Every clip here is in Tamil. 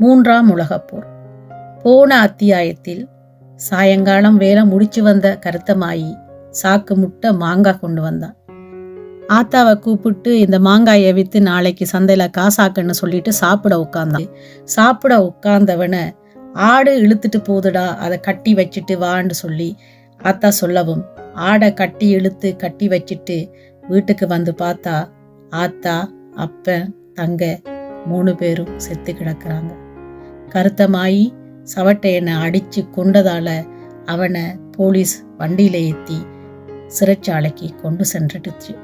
மூன்றாம் உலகப்போர் போன அத்தியாயத்தில் சாயங்காலம் வேலை முடிச்சு வந்த கருத்தமாயி சாக்கு முட்டை மாங்காய் கொண்டு வந்தான். ஆத்தாவை கூப்பிட்டு இந்த மாங்காயை விற்று நாளைக்கு சந்தையில் காசாக்குன்னு சொல்லிட்டு சாப்பிட உட்காந்தான் சாப்பிட உட்காந்தவனை ஆடு இழுத்துட்டு போதுடா அதை கட்டி வச்சுட்டு வான்னு சொல்லி ஆத்தா சொல்லவும் ஆடை கட்டி இழுத்து கட்டி வச்சுட்டு வீட்டுக்கு வந்து பார்த்தா ஆத்தா அப்பன் தங்க மூணு பேரும் செத்து கிடக்குறாங்க. கருத்தமாயி சவட்டையனை அடிச்சு கொண்டதால அவனை போலீஸ் வண்டியில ஏற்றி சிறைச்சாலைக்கு கொண்டு சென்றுடுச்சு.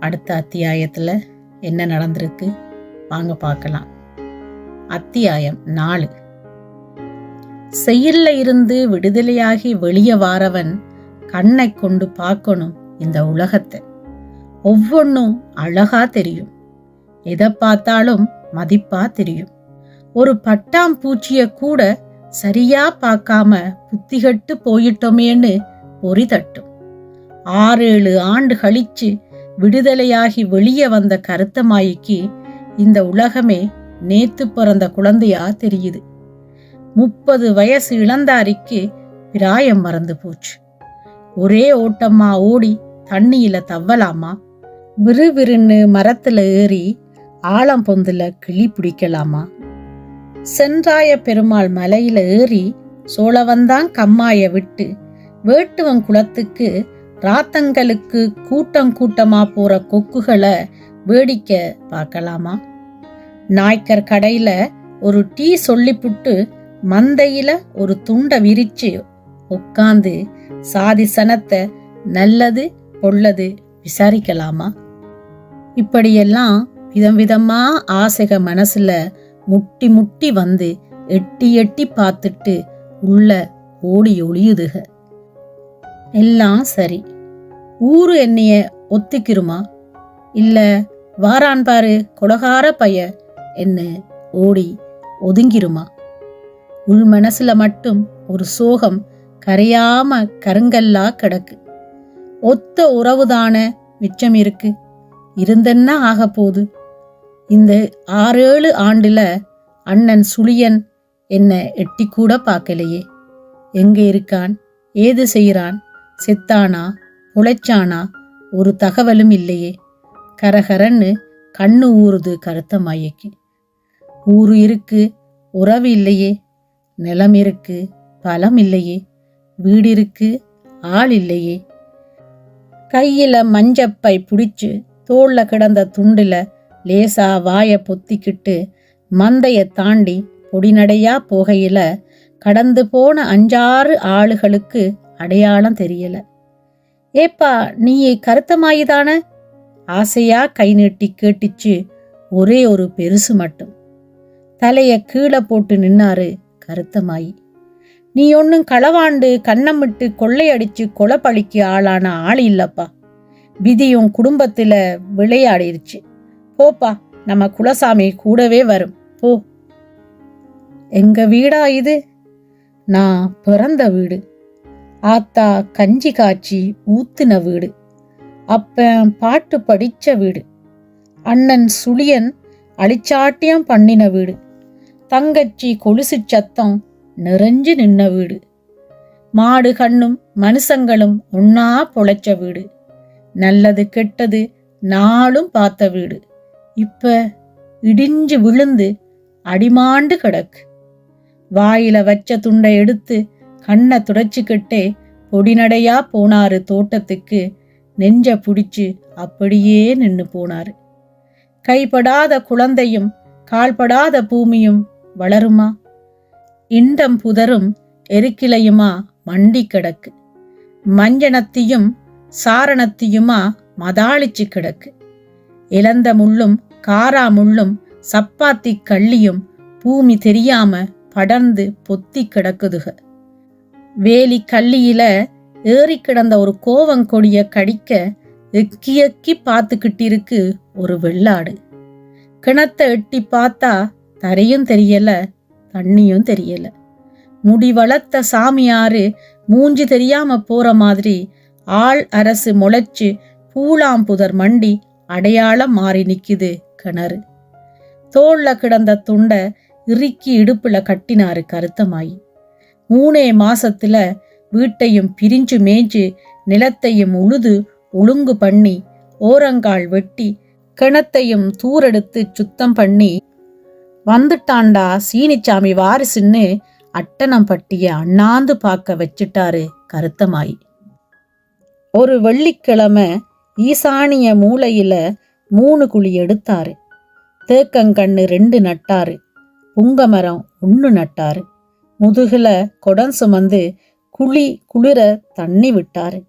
அடுத்த அத்தியாயத்தில் என்ன நடந்திருக்கு? வாங்க பார்க்கலாம். அத்தியாயம் நாலு. செயல்ல இருந்து விடுதலையாகி வெளியே வாரவன் கண்ணை கொண்டு பார்க்கணும் இந்த உலகத்தை. ஒவ்வொன்றும் அழகா தெரியும். எதை பார்த்தாலும் மதிப்பா தெரியும். ஒரு பட்டாம்பூச்சிய கூட சரியா பார்க்காம புத்திகட்டு போயிட்டோமேன்னு பொறி தட்டும். ஆறேழு ஆண்டு கழிச்சு விடுதலையாகி வெளியே வந்த கருத்தமாயிக்கு இந்த உலகமே நேத்து பிறந்த குழந்தையா தெரியுது. முப்பது வயசு இளந்தாரிக்கு பிராயம் மறந்து போச்சு. ஒரே ஓட்டமா ஓடி தண்ணியில தவ்வலாமா விறுவிறுன்னு மரத்துல ஏறி ஆழம் பொந்துல கிளி பிடிக்கலாமா? சென்றாய பெருமாள் மலையில ஏறி சோழவந்தான் கம்மாய விட்டு வேட்டுவன் குளத்துக்கு ராத்தங்களுக்கு கூட்டம் கூட்டமா போற கொக்குகளை வேடிக்கை பார்க்கலாமா? நாய்க்கர் கடையில ஒரு டீ சொல்லிப்புட்டு மந்தையில ஒரு துண்டை விரிச்சு உட்காந்து சாதி சனத்தை நல்லது பொல்லது விசாரிக்கலாமா? இப்படியெல்லாம் விதம் விதமா ஆசைக மனசுல முட்டி முட்டி வந்து எட்டி எட்டி பார்த்துட்டு உள்ள ஓடி ஒளியுதுக. எல்லாம் சரி. ஊரு என்னைய ஒத்திக்கிருமா? இல்ல வாரான் பாரு கொடகார பைய என்ன ஓடி ஒதுங்கிருமா? உள் மனசுல மட்டும் ஒரு சோகம் கரையாம கருங்கல்லா கிடக்கு. ஒத்த உறவுதான மிச்சம் இருக்கு. இருந்தென்ன ஆக போகுது? இந்த ஆறேழு ஆண்டுல அண்ணன் சுழியன் என்ன எட்டி கூட பார்க்கலையே. எங்க இருக்கான்? ஏது செய்கிறான்? செத்தானா? புழைச்சானா? ஒரு தகவலும் இல்லையே. கரகரன்னு கண்ணு ஊறுது கருத்த மாயைக்கு. ஊரு இருக்கு உறவு இல்லையே. நிலம் இருக்கு பலம் இல்லையே. வீடு இருக்கு ஆள் இல்லையே. கையில மஞ்சப்பை பிடிச்சு தோல்ல கிடந்த துண்டுல லேசா வாய பொத்திக்கிட்டு மந்தைய தாண்டி பொடிநடையா போகையில கடந்து போன அஞ்சாறு ஆளுகளுக்கு அடையாளம் தெரியல. ஏப்பா நீ கருத்தமாயிதான? ஆசையா கை நீட்டி கேட்டுச்சு ஒரே ஒரு பெருசு மட்டும். தலைய கீழே போட்டு நின்னாரு கருத்தமாயி. நீ ஒன்னும் களவாண்டு கண்ணமிட்டு கொள்ளையடிச்சு கொலைப்பழிக்கு ஆளான ஆள் இல்லப்பா. விதியும் குடும்பத்துல விளையாடிருச்சு. போப்பா நம்ம குலசாமி கூடவே வரும். போ. எங்க வீடா இது? நான் பிறந்த வீடு. ஆத்தா கஞ்சி காய்ச்சி ஊத்துன வீடு. அப்பன் பாட்டு படிச்ச வீடு. அண்ணன் சுழியன் அழிச்சாட்டியம் பண்ணின வீடு. தங்கச்சி கொலுசு சத்தம் நிறைஞ்சு நின்ன வீடு. மாடு கண்ணும் மனுஷங்களும் ஒன்னா பொழைச்ச வீடு. நல்லது கெட்டது நாளும் பார்த்த வீடு. இப்ப இடிஞ்சு விழுந்து அடிமாண்டு கிடக்கு. வாயில வச்ச துண்டை எடுத்து கண்ணை துடைச்சிக்கிட்டே பொடிநடையா போனாரு தோட்டத்துக்கு. நெஞ்ச புடிச்சு அப்படியே நின்று போனாரு. கைப்படாத குழந்தையும் கால்படாத பூமியும் வளருமா? இண்டம் புதரும் எருக்கிளையுமா மண்டி கிடக்கு. மஞ்சனத்தையும் சாரணத்தையுமா மதாளிச்சு கிடக்கு. இழந்த முள்ளும் காரா முள்ளும் சப்பாத்தி கள்ளியும் பூமி தெரியாம படர்ந்து பொத்தி கிடக்குதுக. வேலி கள்ளியில ஏறி கிடந்த ஒரு கோவங்கொடிய கடிக்க எக்கி எக்கி பார்த்துக்கிட்டு இருக்கு ஒரு வெள்ளாடு. கிணத்தை எட்டி பார்த்தா தரையும் தெரியல தண்ணியும் தெரியல. முடி வளர்த்த சாமியாரு மூஞ்சி தெரியாம போற மாதிரி ஆள் அரசு முளைச்சு பூலாம்புதர் மண்டி அடையாளம் மாறி நிக்குது கிணறு. தோல்ல கிடந்த துண்டை இறுக்கி இடுப்புல கட்டினாரு கருத்தமாயி. மூணே மாசத்துல வீட்டையும் பிரிஞ்சு மேய்ஞ்சு நிலத்தையும் உழுது ஒழுங்கு பண்ணி ஓரங்கால் வெட்டி கிணத்தையும் தூரெடுத்து சுத்தம் பண்ணி வந்துட்டாண்டா சீனிச்சாமி வாரிசுன்னு அட்டனம் பட்டிய அண்ணாந்து பார்க்க வச்சிட்டாரு கருத்தமாயி. ஒரு வெள்ளிக்கிழமை ஈசானிய மூலையில மூணு குழி எடுத்தாரு. தேக்கங்கண்ணு ரெண்டு நட்டாரு. புங்கமரம் ஒன்று நட்டாரு. முதுகுல கொடம் சுமந்து குழி குளிர தண்ணி விட்டாரு.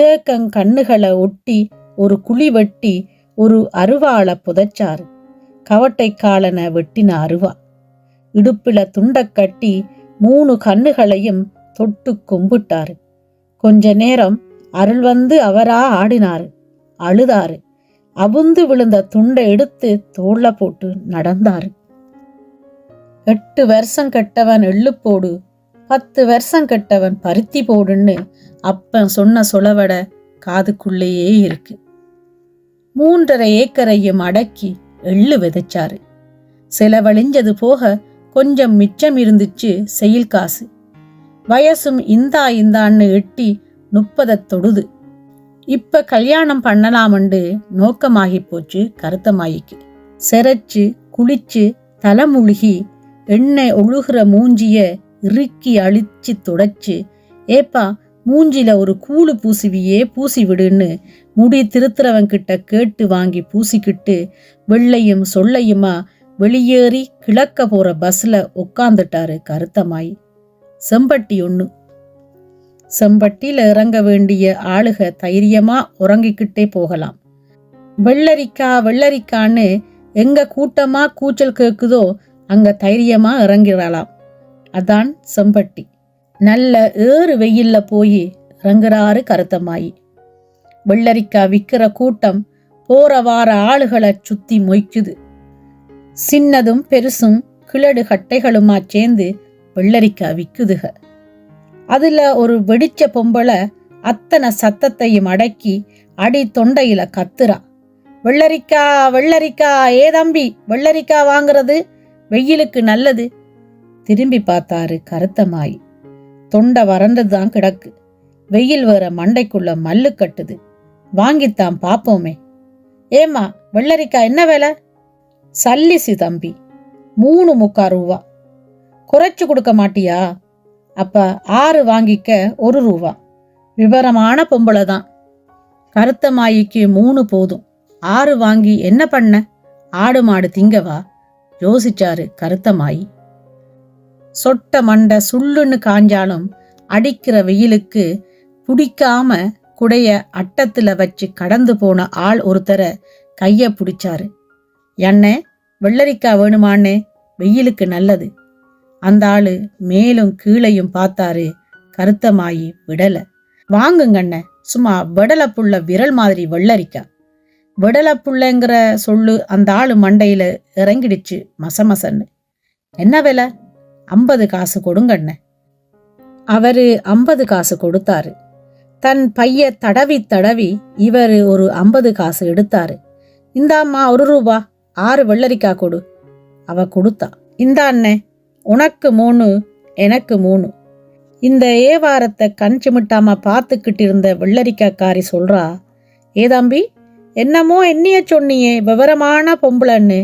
தேக்கங் கண்ணுகளை ஒட்டி ஒரு குழி வெட்டி ஒரு அருவாளை புதைச்சாரு. கவட்டைக்காலனை வெட்டின அருவா. இடுப்பில துண்டை கட்டி மூணு கண்ணுகளையும் தொட்டு கும்பிட்டாரு. கொஞ்ச நேரம் அருள் வந்து அவரா ஆடினாரு. அழுதாரு அவுந்து விழுந்த துண்டை எடுத்து தோள்ல போட்டு நடந்தாரு எட்டு வருஷம் கெட்டவன் எள்ளு போடு பத்து வருஷம் கெட்டவன் பருத்தி போடுன்னு அப்பன் சொன்ன சொலவட காதுக்குள்ளேயே இருக்கு. மூன்றரை ஏக்கரையும் அடக்கி எள்ளு விதைச்சாரு செலவழிஞ்சது போக கொஞ்சம் மிச்சம் இருந்துச்சு செயல் காசு. வயசும் இந்தா இந்தான்னு எட்டி முப்பதை தொடுது. இப்ப கல்யாணம் பண்ணலாம்ண்டு நோக்கமாகி போச்சு கருத்தமாயிக்கு செரைச்சு குளிச்சு தலைமுழுகி எண்ணெய் ஒழுகுற மூஞ்சிய இறுக்கி அழிச்சு துடைச்சு ஏப்பா மூஞ்சில ஒரு கூழு பூசுவியே பூசி விடுன்னு முடி திருத்துறவன்கிட்ட கேட்டு வாங்கி பூசிக்கிட்டு வெள்ளையும் சொல்லையுமா வெளியேறி கிழக்க போற பஸ்ல உட்காந்துட்டாரு கருத்தமாய் செம்பட்டி ஒன்று செம்பட்டியில் இறங்க வேண்டிய ஆளுக தைரியமா உறங்கிக்கிட்டே போகலாம். வெள்ளரிக்கா வெள்ளரிக்கான்னு எங்க கூட்டமா கூச்சல் கேக்குதோ அங்க தைரியமா இறங்கிடலாம். அதான் செம்பட்டி. நல்ல ஏறு வெயில்ல போய் இறங்குறாரு கருத்தமாயி வெள்ளரிக்கா விற்கிற கூட்டம் போற வார ஆளுகளை சுத்தி மொய்க்குது. சின்னதும் பெருசும் கிழடு கட்டைகளுமா சேர்ந்து வெள்ளரிக்கா விற்குதுக அதுல ஒரு வெடிச்ச பொம்பளை அத்தனை சத்தத்தையும் அடக்கி அடி தொண்டையில கத்துறா. வெள்ளரிக்கா வெள்ளரிக்கா ஏ தம்பி வெள்ளரிக்கா வாங்குறது? வெயிலுக்கு நல்லது. திரும்பி பார்த்தாரு கருத்தமாய் தொண்டை வறண்டது தான் கிடக்கு. வெயில் வேற மண்டைக்குள்ள மல்லு கட்டுது. வாங்கித்தான் பாப்போமே. ஏமா வெள்ளரிக்கா என்ன வேலை? சல்லிசி தம்பி மூணு முக்கா ரூபா. குறைச்சு கொடுக்க மாட்டியா? அப்ப ஆறு வாங்கிக்க ஒரு ரூபா விவரமான பொம்பளை தான். கருத்தமாயிக்கு மூணு போதும். ஆறு வாங்கி என்ன பண்ண? ஆடு மாடு திங்கவா? யோசிச்சாரு கருத்தமாயி சொட்ட மண்டை சுள்ளுன்னு காஞ்சாலும் அடிக்கிற வெயிலுக்கு பிடிக்காம குடைய அட்டத்துல வச்சு கடந்து போன ஆள் ஒருத்தரை கைய பிடிச்சாரு. என்ன வெள்ளரிக்காய் வேணுமானே வெயிலுக்கு நல்லது. அந்த ஆளு மேலும் கீழையும் பார்த்தாரு கருத்தமாயி விடல. வாங்குங்கண்ண சும்மா விடல புள்ள விரல் மாதிரி வெள்ளரிக்கா. விடல புள்ளைங்கிற சொல்லு அந்த ஆளு மண்டையில இறங்கிடுச்சு மசமசன்னு. என்ன விலை? ஐம்பது காசு கொடுங்கண்ண அவரு ஐம்பது காசு கொடுத்தாரு. தன் பைய தடவி தடவி இவரு ஒரு ஐம்பது காசு எடுத்தாரு. இந்தாம்மா ஒரு ரூபா ஆறு வெள்ளரிக்கா கொடு. அவ கொடுத்தா. இந்தா அண்ணே உனக்கு மூணு எனக்கு மூணு. இந்த ஏவாரத்தை கண் சிமிட்டாம பார்த்துக்கிட்டு இருந்த வெள்ளரிக்காக்காரி சொல்றா ஏ தம்பி என்னமோ என்னைய சொன்னியே விவரமான பொம்பளைன்னு.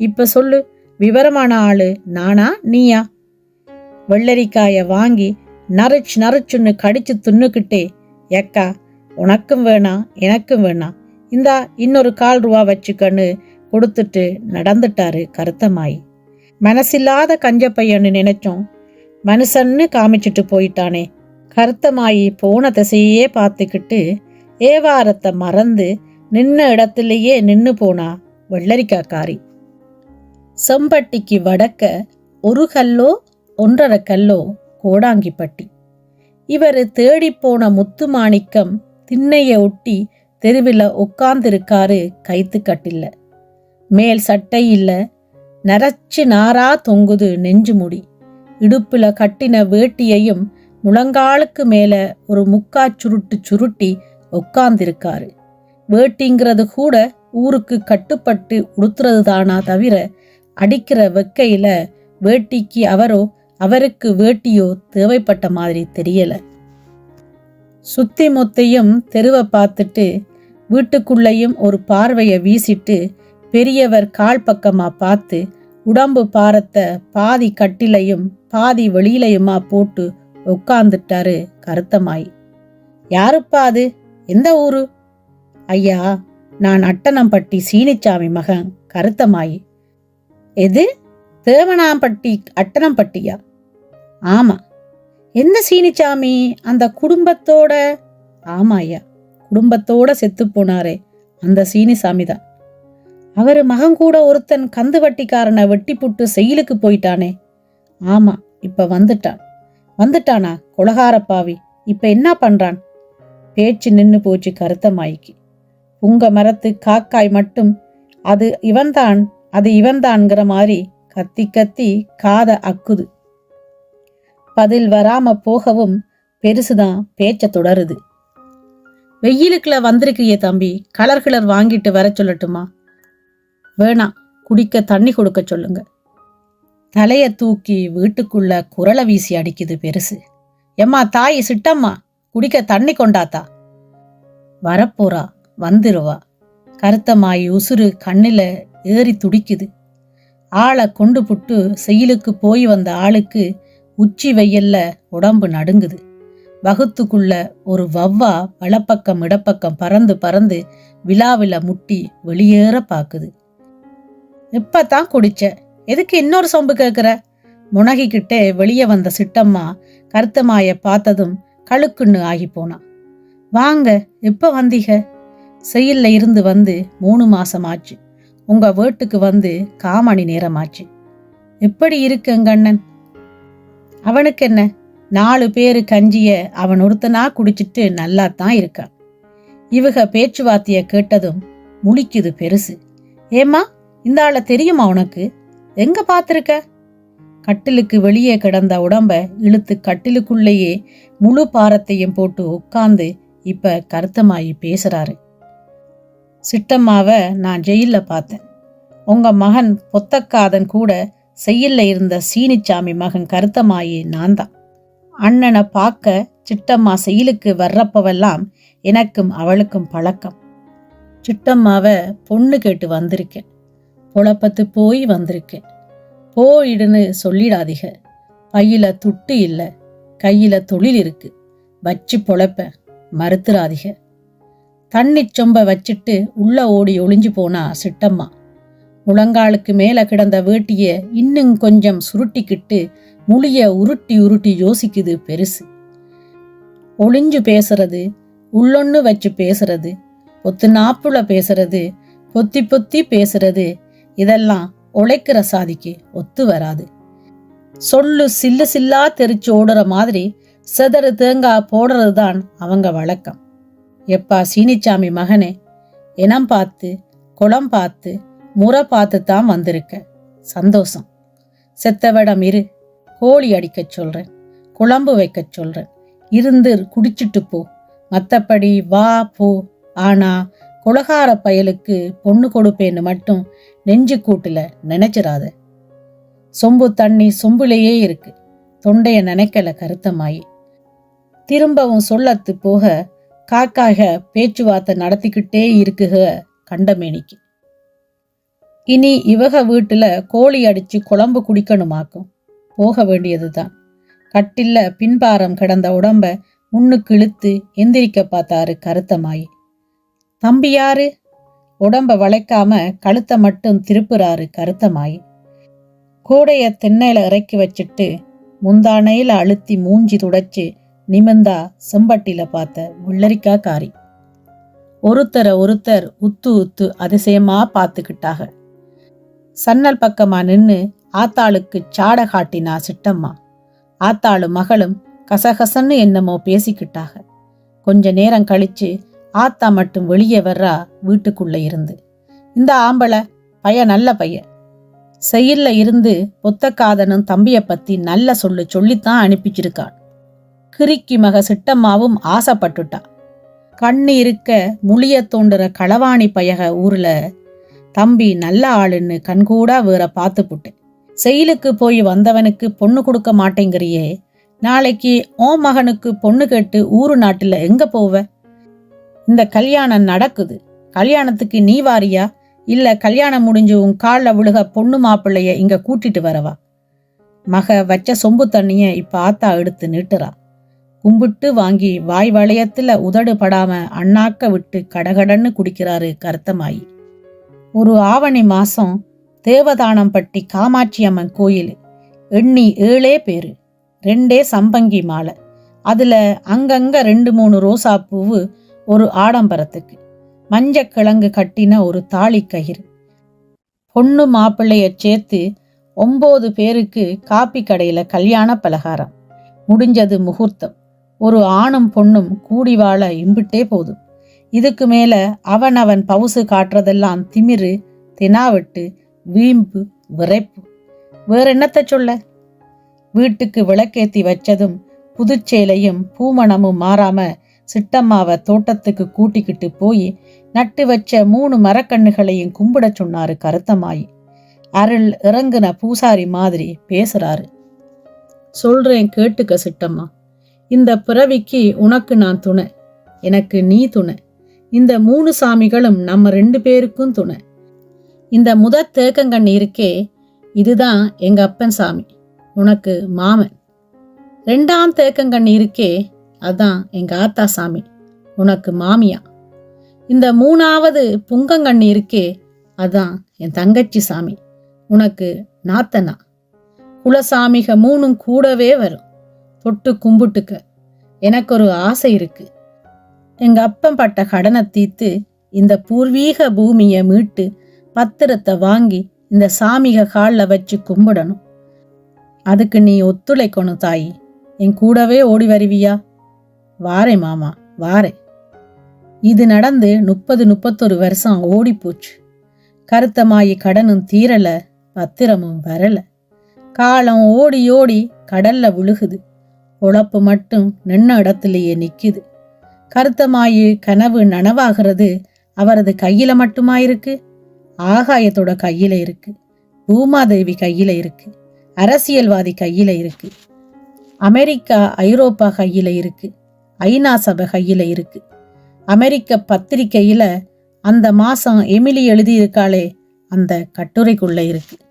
இப்ப சொல்லு விவரமான ஆளு நானா நீயா? வெள்ளரிக்காய வாங்கி நரைச்சு நரைச்சுன்னு கடிச்சு துண்ணுக்கிட்டே ஏக்கா உனக்கும் வேணாம் எனக்கும் வேணாம். இந்தா இன்னொரு கால் ரூபா வச்சுக்கன்னு கொடுத்துட்டு நடந்துட்டாரு கருத்தமாயி. மனசில்லாத கஞ்ச பையன்னு நினைச்சோம். மனுஷன்னு காமிச்சிட்டு போயிட்டானே. கருத்தமாயி போன திசையே பார்த்துக்கிட்டு ஏவாரத்தை மறந்து நின்ன இடத்துலயே நின்று போனா வெள்ளரிக்காக்காரி. செம்பட்டிக்கு வடக்க ஒரு கல்லோ ஒன்றரை கல்லோ கோடாங்கிப்பட்டி. இவர் தேடிப்போன முத்து மாணிக்கம் திண்ணைய ஒட்டி தெருவில் உட்கார்ந்திருக்காரு கைத்து கட்டில்ல மேல் சட்டை இல்லை நரச்சு நாரா தொங்குது நெஞ்சு முடி. இடுப்புல கட்டின வேட்டியையும் முழங்காலுக்கு மேல ஒரு முக்கா சுருட்டு சுருட்டி உட்கார்ந்திருக்காரு வேட்டிங்கிறது கூட ஊருக்கு கட்டுப்பட்டு உடுத்துறது தானா தவிர அடிக்கிற வெக்கையில வேட்டிக்கு அவரோ அவருக்கு வேட்டியோ தேவைப்பட்ட மாதிரி தெரியல. சுத்தி மொத்தையும் தெருவை பார்த்துட்டு வீட்டுக்குள்ளேயும் ஒரு பார்வையை வீசிட்டு பெரியவர் கால் பக்கமா பார்த்து உடம்பு பாரத்தை பாதி கட்டிலையும் பாதி வெளியிலையுமா போட்டு உட்காந்துட்டாரு கருத்தமாய். யாருப்பா அது? எந்த ஊரு? ஐயா நான் அட்டனம்பட்டி சீனிச்சாமி மகன் கருத்தமாயி. எது? தேவனாம்பட்டி அட்டனம்பட்டியா ஆமா. எந்த சீனிச்சாமி? அந்த குடும்பத்தோட? ஆமா ஐயா குடும்பத்தோட செத்து போனாரே அந்த சீனிசாமி தான் அவர் மகன் கூட ஒருத்தன் கந்து வட்டிக்காரனை வெட்டி புட்டு செயலுக்கு போயிட்டானே. ஆமா இப்ப வந்துட்டான். வந்துட்டானா கொலகார பாவி இப்ப என்ன பண்றான்? பேச்சு நின்னு போச்சு கருத்தமாய்க்கு உங்க மரத்து காக்காய் மட்டும் அது இவன்தான் அது இவன்தான்ங்கிற மாதிரி கத்தி கத்தி காத அக்குது. பதில் வராம போகவும் பெருசுதான் பேச்ச தொடருது. வெயிலுக்குள்ள வந்திருக்கிறியே தம்பி கலர் கிளர் வாங்கிட்டு வர சொல்லட்டுமா? வேணாம் குடிக்க தண்ணி கொடுக்க சொல்லுங்க. தலைய தூக்கி வீட்டுக்குள்ள குரலை வீசி அடிக்குது பெருசு. எம்மா தாய் சிட்டம்மா குடிக்க தண்ணி கொண்டாத்தா? வரப்போறா வந்துருவா. கருத்தமாய் உசுறு கண்ணில ஏறி துடிக்குது. ஆளை கொண்டு புட்டு செயலுக்கு போய் வந்த ஆளுக்கு உச்சி வெயில்ல உடம்பு நடுங்குது. வகுத்துக்குள்ள ஒரு வவ்வா வலப்பக்கம் இடப்பக்கம் பறந்து பறந்து விழாவில முட்டி வெளியேற பாக்குது. இப்பதான் குடிச்ச. எதுக்கு இன்னொரு சொம்பு கேக்குற? முனகிக்கிட்டே வெளியே வந்த சிட்டம்மா கருத்தமாய பார்த்ததும் கழுக்குன்னு ஆகி போனான் வாங்க எப்ப வந்தீங்க செயல்ல இருந்து வந்து மூணு மாசம் ஆச்சு உங்க வீட்டுக்கு வந்து காமணி நேரமாச்சு. எப்படி இருக்கு எங்கண்ணன் அவனுக்கு என்ன? நாலு பேரு கஞ்சிய அவன் ஒருத்தனா குடிச்சிட்டு நல்லா தான் இருக்கான் இவக பேச்சுவார்த்தைய கேட்டதும் முழிக்குது பெருசு. ஏம்மா இந்த ஆளை தெரியுமா உனக்கு? எங்க பார்த்துருக்க? கட்டிலுக்கு வெளியே கிடந்த உடம்ப இழுத்து கட்டிலுக்குள்ளேயே முழு பாரத்தையும் போட்டு உட்கார்ந்து இப்ப கருத்தமாயி பேசுறாரு. சிட்டம்மாவ நான் ஜெயில பார்த்தேன். உங்க மகன் பொத்தக்காதன் கூட செய்யல இருந்த சீனிச்சாமி மகன் கருத்தமாயி நான் தான் அண்ணனை பார்க்க சிட்டம்மா செயலுக்கு வர்றப்பவெல்லாம் எனக்கும் அவளுக்கும் பழக்கம். சிட்டம்மாவை பொண்ணு கேட்டு வந்திருக்கேன். புழப்பத்து போய் வந்திருக்கேன் போயிடுன்னு சொல்லிடாதீக. பையில துட்டு இல்லை. கையில தொழில் இருக்கு. வச்சு பொழப்பேன் மறுத்துறாதீக. தண்ணி சொம்ப வச்சிட்டு உள்ள ஓடி ஒளிஞ்சு போனா சிட்டம்மா. முழங்காலுக்கு மேல கிடந்த வேட்டிய இன்னும் கொஞ்சம் சுருட்டிக்கிட்டு முழிய உருட்டி உருட்டி யோசிக்குது பெருசு. ஒளிஞ்சு பேசுறது உள்ளொன்னு வச்சு பேசுறது பொத்து நாப்புல பேசுறது பொத்தி பொத்தி பேசுறது இதெல்லாம் உழைக்கிற சாதிக்கு ஒத்து வராது. சொல்லு சில்லு சில்லா தெரிச்சு ஓடுற மாதிரி செதறு தேங்காய் போடுறது தான் அவங்க வழக்கம். எப்பா சீனிச்சாமி மகனே இனம் பார்த்து குளம் பார்த்து முறை பார்த்து தான் வந்திருக்க. சந்தோஷம். செத்தவிடம் இரு. கோழி அடிக்கச் சொல்றேன். குழம்பு வைக்கச் சொல்றேன். இருந்து குடிச்சிட்டு போ. மற்றபடி வா போ. ஆனா குலகார பயலுக்கு பொண்ணு கொடுப்பேன்னு மட்டும் நெஞ்சு கூட்டுல நினைச்சிடாத சொம்பு தண்ணி சொம்புலேயே இருக்கு. தொண்டைய நினைக்கல கருத்தமாயி. திரும்பவும் சொல்லத்து போக காக்காக பேச்சுவார்த்தை நடத்திக்கிட்டே இருக்குக கண்டமேனிக்கு. இனி இவக வீட்டுல கோழி அடிச்சு குழம்பு குடிக்கணுமாக்கும். போக வேண்டியதுதான். கட்டில்ல பின்பாரம் கிடந்த உடம்ப முன்னுக்கு இழுத்து எந்திரிக்க பார்த்தாரு கருத்தமாயி. தம்பி யாரு உடம்ப வளைக்காம கழுத்தை மட்டும் திருப்புறாரு கருத்தமாயி. கூடைய திண்ணையில இறக்கி வச்சிட்டு முந்தானையில அழுத்தி மூஞ்சி துடைச்சு நிமிந்தா செம்பட்டியில பார்த்த உள்ளரிக்கா காரி. ஒருத்தரை ஒருத்தர் உத்து உத்து அதிசயமா பார்த்துக்கிட்டாக. சன்னல் பக்கமா நின்னு ஆத்தாளுக்கு சாட காட்டினா சிட்டம்மா. ஆத்தாளு மகளும் கசகசன்னு என்னமோ பேசிக்கிட்டாக. கொஞ்ச நேரம் கழிச்சு ஆத்தா மட்டும் வெளியே வர்றா வீட்டுக்குள்ள இருந்து. இந்த ஆம்பளை பைய நல்ல பையன். செயல்ல இருந்து பொத்தக்காதனும் தம்பிய பத்தி நல்ல சொல்லு சொல்லித்தான் அனுப்பிச்சிருக்கான். கிறுக்கி மக சிட்டம்மாவும் ஆசைப்பட்டுட்டா. கண்ணு இருக்க முழிய தோண்டுற களவாணி பயக ஊர்ல தம்பி நல்ல ஆளுன்னு கண்கூடா வேற பார்த்து புட்டேன் செயலுக்கு போய் வந்தவனுக்கு பொண்ணு கொடுக்க மாட்டேங்கிறியே. நாளைக்கு ஓ மகனுக்கு பொண்ணு கேட்டு ஊரு நாட்டுல எங்க போவ? இந்த கல்யாணம் நடக்குது. கல்யாணத்துக்கு நீ வாரியா? இல்ல கல்யாணம் முடிஞ்சு உன் காலில் விழுக பொண்ணு மாப்பிள்ளைய இங்க கூட்டிட்டு வரவா? மக வச்ச சொம்பு தண்ணிய இப்ப ஆத்தா எடுத்து நீட்டுறா. கும்பிட்டு வாங்கி வாய் வளையத்துல உதடு படாம அண்ணாக்க விட்டு கடகடன்னு குடிக்கிறாரு கருத்தமாயி. ஒரு ஆவணி மாசம் தேவதானம்பட்டி காமாட்சி அம்மன் கோயில். எண்ணி ஏழே பேரு. ரெண்டே சம்பங்கி மாலை. அதுல அங்கங்க ரெண்டு மூணு ரோசா பூவு ஒரு ஆடம்பரத்துக்கு. மஞ்சக்கிழங்கு கட்டின ஒரு தாலி கயிறு. பொண்ணு மாப்பிள்ளைய சேர்த்து ஒம்பது பேருக்கு காப்பி கடையில கல்யாண பலகாரம். முடிஞ்சது முகூர்த்தம். ஒரு ஆணும் பொண்ணும் கூடி வாழ இம்பிட்டே போதும். இதுக்கு மேல அவன் அவன் பவுசு காட்டுறதெல்லாம் திமிரு தினாவெட்டு வீம்பு விரைப்பு வேற என்னத்த சொல்ல? வீட்டுக்கு விளக்கேத்தி வச்சதும் புதுச்சேலையும் பூமணமும் மாறாம சிட்டம்மாவை தோட்டத்துக்கு கூட்டிக்கிட்டு போய் நட்டு வச்ச மூணு மரக்கண்ணுகளையும் கும்பிடச் சொன்னாரு கருத்தமாயி அருள் இறங்குன பூசாரி மாதிரி பேசுறாரு. சொல்றேன் கேட்டுக்க சிட்டம்மா. இந்த பிறவிக்கு உனக்கு நான் துணை. எனக்கு நீ துணை. இந்த மூணு சாமிகளும் நம்ம ரெண்டு பேருக்கும் துணை. இந்த முத தேக்கங்கண் இருக்கே இதுதான் எங்க அப்பன் சாமி. உனக்கு மாமன். ரெண்டாம் தேக்கங்கண் இருக்கே அதான் எங்க ஆத்தா சாமி. உனக்கு மாமியா. இந்த மூணாவது புங்கங்கண்ணி இருக்கே அதான் என் தங்கச்சி சாமி. உனக்கு நாத்தனா. குலசாமிக மூணும் கூடவே வரும். தொட்டு கும்பிட்டுக்க. எனக்கு ஒரு ஆசை இருக்கு. எங்க அப்பன் பட்ட கடனை தீர்த்து இந்த பூர்வீக பூமியை மீட்டு பத்திரத்தை வாங்கி இந்த சாமிக காலில் வச்சு கும்பிடணும். அதுக்கு நீ ஒத்துழைக்கணும் தாயி. என் கூடவே ஓடி வருவியா? வாரேன் மாமா வாரேன் இது நடந்து முப்பது முப்பத்தொரு வருஷம் ஓடிப்போச்சு. கருத்தமாயி கடனும் தீரல பத்திரமும் வரல. காலம் ஓடி ஓடி கடல்ல விழுகுது. உழப்பு மட்டும் நின்ன இடத்துலயே நிக்குது. கருத்தமாயி கனவு நனவாகிறது அவரது கையில மட்டுமா இருக்கு? ஆகாயத்தோட கையில இருக்கு. பூமாதேவி கையில இருக்கு. அரசியல்வாதி கையில இருக்கு. அமெரிக்கா ஐரோப்பா கையில இருக்கு. ஐநா சபை கையில் இருக்கு. அமெரிக்க பத்திரிகையில் அந்த மாதம் எமிலி எழுதியிருக்காளே அந்த கட்டுரைக்குள்ளே இருக்குது